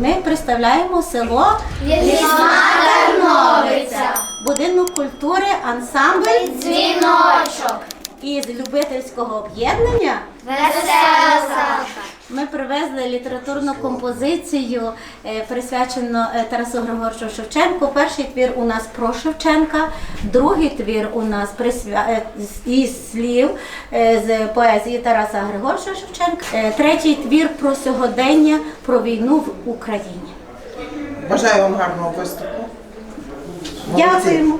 Ми представляємо село Лісна Терновиця, Будинок культури ансамбль дзвіночок, із любительського об'єднання. весела Саша. Ми привезли літературну композицію, е, присвячену е, Тарасу Григоровичу Шевченку. Перший твір у нас про Шевченка, другий твір у нас присвя... е, із слів з поезії Тараса Григоровича Шевченка. Третій твір про сьогодення, про війну в Україні. Бажаю вам гарного виступу. Дякуємо.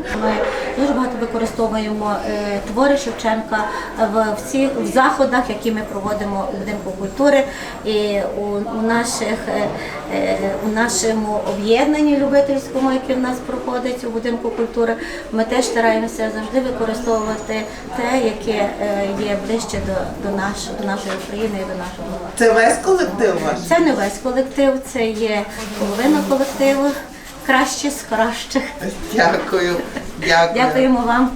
Використовуємо е, твори Шевченка в всіх в заходах, які ми проводимо у будинку культури і у, у наших е, е, у нашому об'єднанні любительському, яке в нас проходить у будинку культури. Ми теж стараємося завжди використовувати те, яке є ближче до, до, наш, до нашої України і до нашого. Це весь колектив ваш? Це не весь колектив, це є половина колективу. Кращі з кращих. Дякую. Дякую. Дякуємо вам.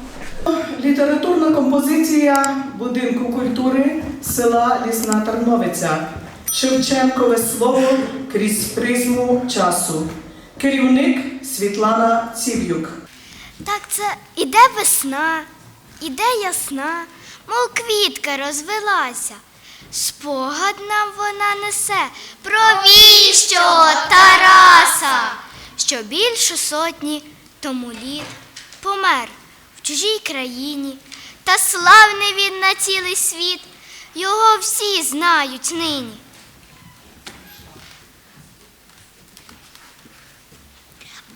Літературна композиція будинку культури села Лісна Тарновиця. Шевченкове слово крізь призму часу. Керівник Світлана Ців'юк. Так це іде весна, іде ясна, мов квітка розвелася. Спогад нам вона несе про віщо Тараса, що більше сотні тому літ помер чужій країні, та славний він на цілий світ, його всі знають нині.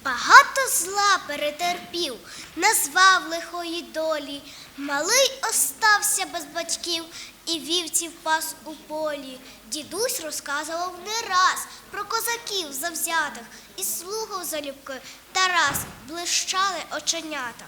Багато зла перетерпів, назвав лихої долі. Малий остався без батьків і вівців пас у полі. Дідусь розказував не раз про козаків завзятих і слухав залюбки Тарас блищали оченята.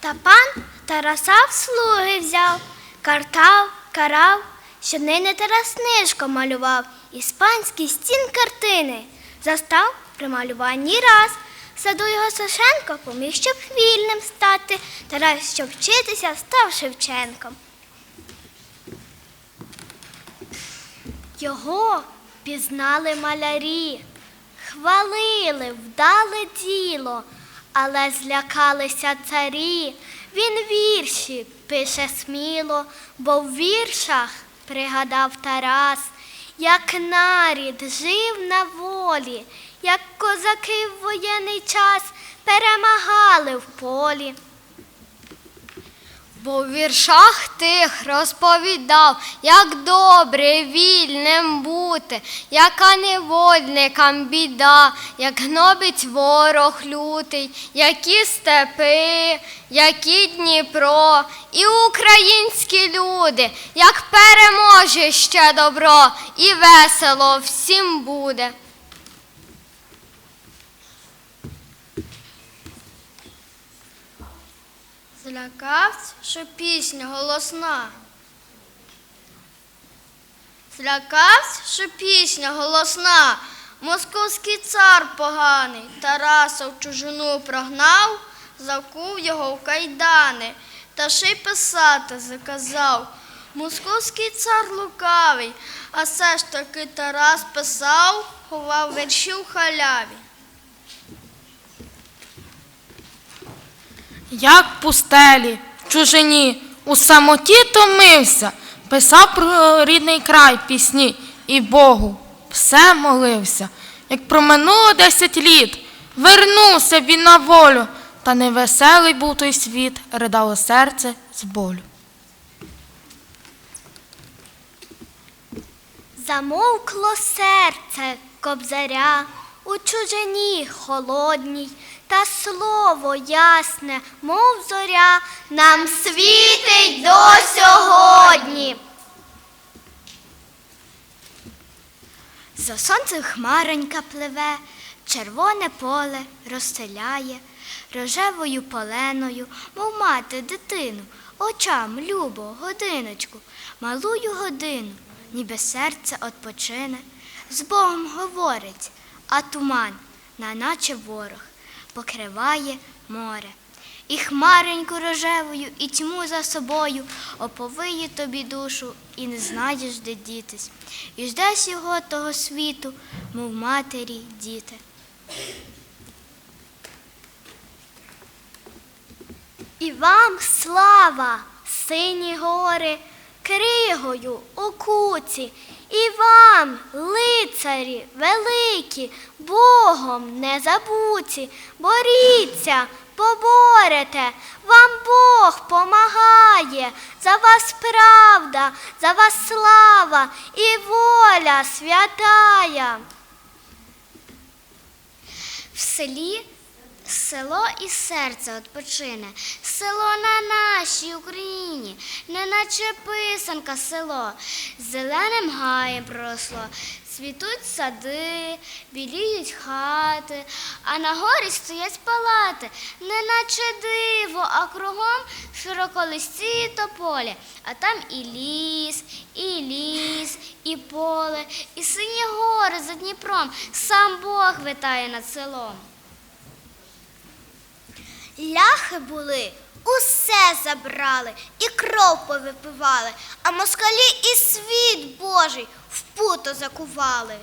Та пан Тараса в слуги взяв, картав, карав, що нині Тарас книжку малював, іспанський стін картини. Застав при малюванні раз. Саду його Сашенко поміг, щоб вільним стати, Тарас, щоб вчитися, став Шевченком. Його пізнали малярі, хвалили, вдале діло, але злякалися царі. Він вірші пише сміло, бо в віршах пригадав Тарас, як нарід жив на волі, як козаки в воєнний час перемагали в полі. Бо в віршах тих розповідав, як добре вільним бути, яка невольникам біда, як гнобить ворог лютий, які степи, які Дніпро, і українські люди, як переможе ще добро, і весело всім буде. Злякався, що пісня голосна. Злякався, що пісня голосна. Московський цар поганий Тараса в чужину прогнав, закув його в кайдани, та ще й писати заказав. Московський цар лукавий, а все ж таки Тарас писав, ховав вірші в халяві. Як пустелі, в чужині, у самоті томився, писав про рідний край пісні і Богу все молився. Як проминуло десять літ, вернувся він на волю, та невеселий був той світ, ридало серце з болю. Замовкло серце кобзаря у чужині холодній, та слово ясне, мов зоря, нам світить до сьогодні. За сонцем хмаронька пливе, червоне поле розселяє, рожевою поленою, мов мати дитину, очам любо, годиночку, малую годину, ніби серце отпочине, з Богом говорить, а туман, на наче ворог, покриває море. і хмареньку рожевою, і тьму за собою, оповиє тобі душу, і не знаєш, де дітись. І ждеш його того світу, мов матері діти. І вам слава, сині гори, кригою у куці, і вам, лицарі великі, Богом не забуті, боріться, поборете, вам Бог помагає, за вас правда, за вас слава і воля святая. В селі село і серце відпочине, село на нашій Україні, неначе писанка село, зеленим гаєм проросло, цвітуть сади, біліють хати, а на горі стоять палати, неначе диво, а кругом широколисті тополі, а там і ліс, і ліс, і поле, і сині гори за Дніпром, сам Бог витає над селом. Ляхи були, усе забрали і кров повипивали, а москалі і світ Божий в путо закували.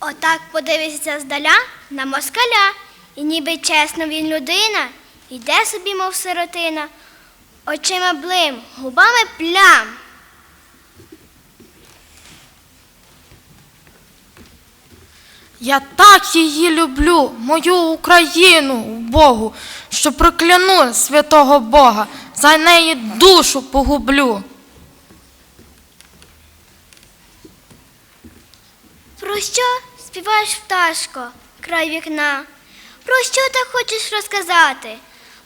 Отак подивишся здаля на москаля, і ніби чесно він людина, йде собі, мов сиротина, очима блим, губами плям. Я так її люблю, мою Україну, Богу, що прокляну святого Бога, за неї душу погублю. Про що співаєш пташко, край вікна? Про що ти хочеш розказати?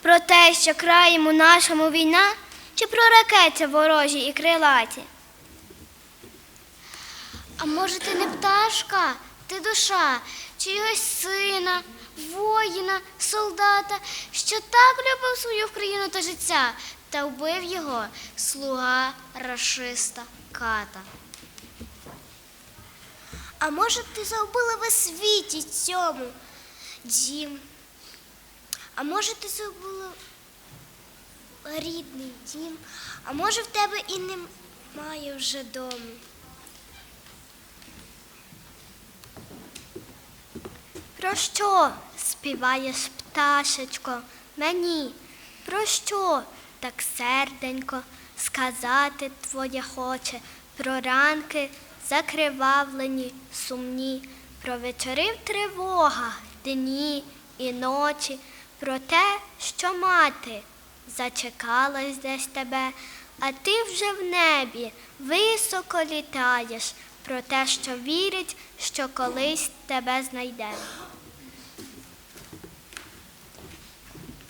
Про те, що краєм у нашому війна, чи про ракети ворожі і крилаті? А може, ти не пташка, ти душа, чогось сина, воїна, солдата, що так любив свою країну та життя, та вбив його слуга рашиста ката. А може, ти загубила в світі цьому дім? А може, ти забула рідний дім? А може, в тебе і немає вже дому? Про що співаєш, пташечко, мені? Про що так серденько сказати твоє хоче? Про ранки закривавлені, сумні, про вечори в тривогах, дні і ночі, про те, що мати зачекалась десь тебе, а ти вже в небі високо літаєш, про те, що вірить, що колись тебе знайде.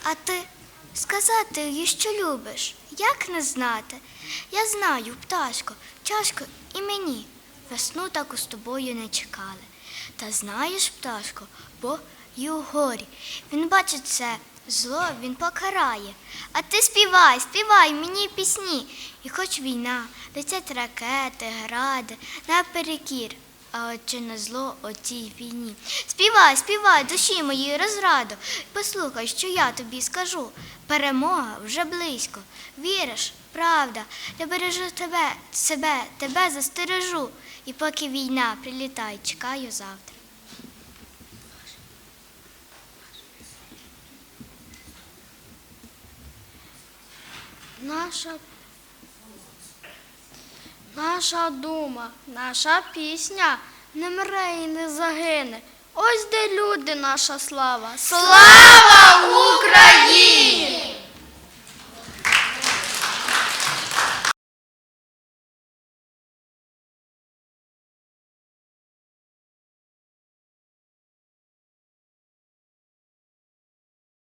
А ти сказати їй, що любиш, як не знати? Я знаю, пташко, тяжко і мені. Весну таку з тобою не чекали. Та знаєш, пташко, бо і у горі. Він бачить це зло, він покарає. А ти співай, співай мені пісні. І хоч війна, летять ракети, гради, наперекір. А чи на зло отій війні. Співай, співай, душі моїй розраду. Послухай, що я тобі скажу. Перемога вже близько. Віриш, правда, я бережу тебе, себе, тебе застережу. І поки війна прилітає, чекаю завтра. Наша Наша дума, наша пісня не мре і не загине. Ось де люди, наша слава. Слава Україні!